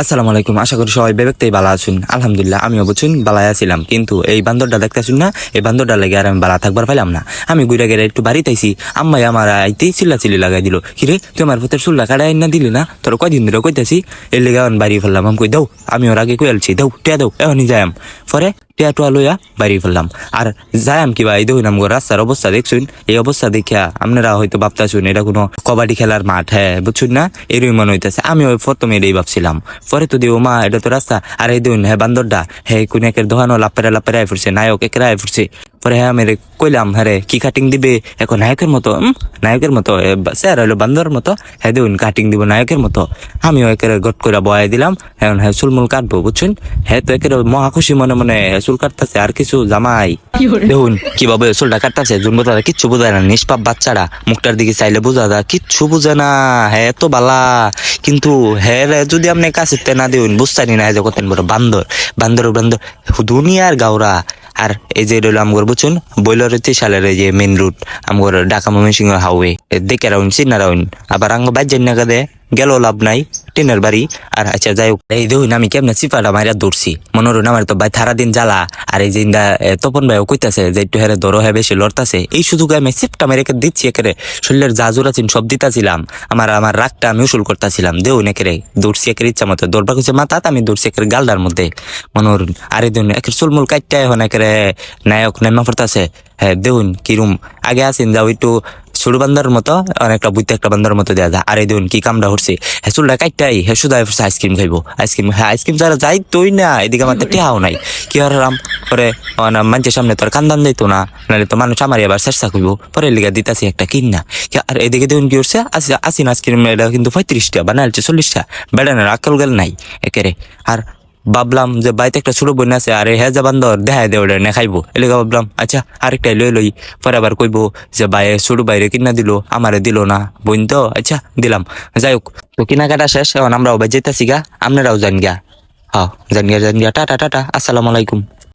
আসসালামু আলাইকুম, আশা করি সবাই বেবেকতেই বালা আছেন। আলহামদুলিল্লাহ আমি অবচুন বালায় আছিলাম। কিন্তু এই বান্দরটা দেখতে আসুন না, এই বান্দরটা লেগে আর আমি বালা থাকবার পাইলাম না। আমি ঘুরে গেলে একটু বাড়িতে আইছি আম্মাই আমার আইতে চিল্লা চিল্লি লাগাই দিল। কিরে তুই আমার পথে চুল্লা কাটাই না দিলি না? তোর কয়দিন ধরে কইতেছি, এর লেগে আমি বাড়ি ফেললাম। আমি কই, দাও আমি ওর আগে কই আলছি, দাও, টিয়া দাও, এখনই যাই পরে টিয়া টুয়া লইয়া বাড়ি ফেললাম। আর যাইম কিবা এই দেখুন রাস্তার অবস্থা, দেখছুন? এই অবস্থা দেখিয়া আপনারা হয়তো ভাবতেছুন, এটা কোনো কবাডি খেলার মাঠ হ্যাঁ বুঝছুন না? এরই মনে হইতেছে। আমি ওই প্রথমে এটাই ভাবছিলাম। পরে তো দিও মা, এটা তো রাস্তা। আর এই দেখুন হ্যাঁ বান্দরটা হ্যাঁ কোন একের দোকানও লাপেরা লাপেরা ফুটছে, নায়ক একেরা ফুরছে পরে হ্যাঁ আমি রে কইলাম হ্যাঁ রে কি কাটিং দিবে? এখন নায়কের মতো নায়কের মতো স্যার হইল বান্দর মতো হ্যাঁ দেখুন কাটিং দিব নায়কের মতো। আমিও একের গট করে বয়াই দিলাম এখন হ্যাঁ চুলমুল কাটবো বুঝছেন? হ্যাঁ তো একের মহা খুশি মনে মনে চুল কাটতেছে আর কিছু জামাই। দেখুন কীভাবে চুলটা কাটতেছে? জুন বোঝা কিচ্ছু বোঝায় না নিষ্পাপ বাচ্চারা মুখটার দিকে চাইলে বোঝা যায় কিচ্ছু বুঝে না হ্যাঁ এত বালা। কিন্তু হ্যাঁ রে, যদি আপনি কাছে না দিন বুঝতানি না যে কতেন বড় বান্দর বান্দর বান্দর দুনিয়ার গাওরা। আর এই যে রইল আমগর বুঝুন বইলর সালের এই যে মেন রুট আমগর ঢাকা ময়মনসিংহ হাওয়ে দেখে রাউন চিনা রাউন আবার আঙ্গ বাজ্যের নাকা দে গেল লাভ নাই টিনের বাড়ি। আর আচ্ছা যাই হোক এই দেখুন আমি কেমনে চিপাটা মাইরা দৌড়ছি মনোরণ আমার তো ভাই সারা দিন জ্বালা আর এই এ, তপন ভাইও কইতাছে যে একটু হেরে ধরো হ্যাঁ বেশি লড়তাছে। এই সুযোগে আমি চিপটা মেরে রেখে দিচ্ছি একেরে। শরীরের যা জোর আছেন সব দিতাছিলাম। আমার আমার রাগটা আমি উসুল করতেছিলাম। দেউন একেরে দৌড়ছি একের ইচ্ছা মতো। দৌড়বা কিছু মাথাত আমি দৌড়ছি একের গালডার মধ্যে। মনোরণ আর এই দিন একের চুলমুল কাটটা এখন একেরে নায়ক নেমা পড়তাছে হ্যাঁ দেউন কিরুম। আগে আসেন যাও একটু ছোট বান্দার মতো অনেকটা বুঝতে একটা বান্দার মতো দেওয়া যায় আর দেখুন কি কামটা হচ্ছে হ্যাঁ চুলটা কাটটাই হ্যাঁ শুধু আইসক্রিম খাইবো। আইসক্রিম হ্যাঁ আইসক্রিম যারা যাই তুই না, এদিকে আমার তো টেহাও নাই। কি আর রাম পরে না, মানুষের সামনে তোর কান্দান দিত না। নাহলে তো মানুষ আমার এবার চেষ্টা করব। পরে লিগা দিতাছি একটা কিন কিনা আর এদিকে দেখুন কি করছে আসি আসিন আইসক্রিম এটা কিন্তু পঁয়ত্রিশটা বা নাহলে চল্লিশটা। বেড়ানোর আকাল গেল নাই, একেরে। আর ভাবলাম যে বাইতে একটা ছোট বোন আছে, আরে হ্যাঁ যাবান বান্দর দেখাই দে ওটা নেখাইবো এলাকা ভাবলাম আচ্ছা আরেকটাই লই লই। পরে আবার কইবো যে বাইরে ছোট বাইরে কিনা দিল, আমারে দিল না। বোন তো আচ্ছা দিলাম। যাই হোক, তো কেনাকাটা শেষ, এখন আমরাও বাই যেতেছি গা, আপনারাও জান গিয়া হ্যাঁ জান গিয়া জান গিয়া টাটা টাটা, আসসালামু আলাইকুম।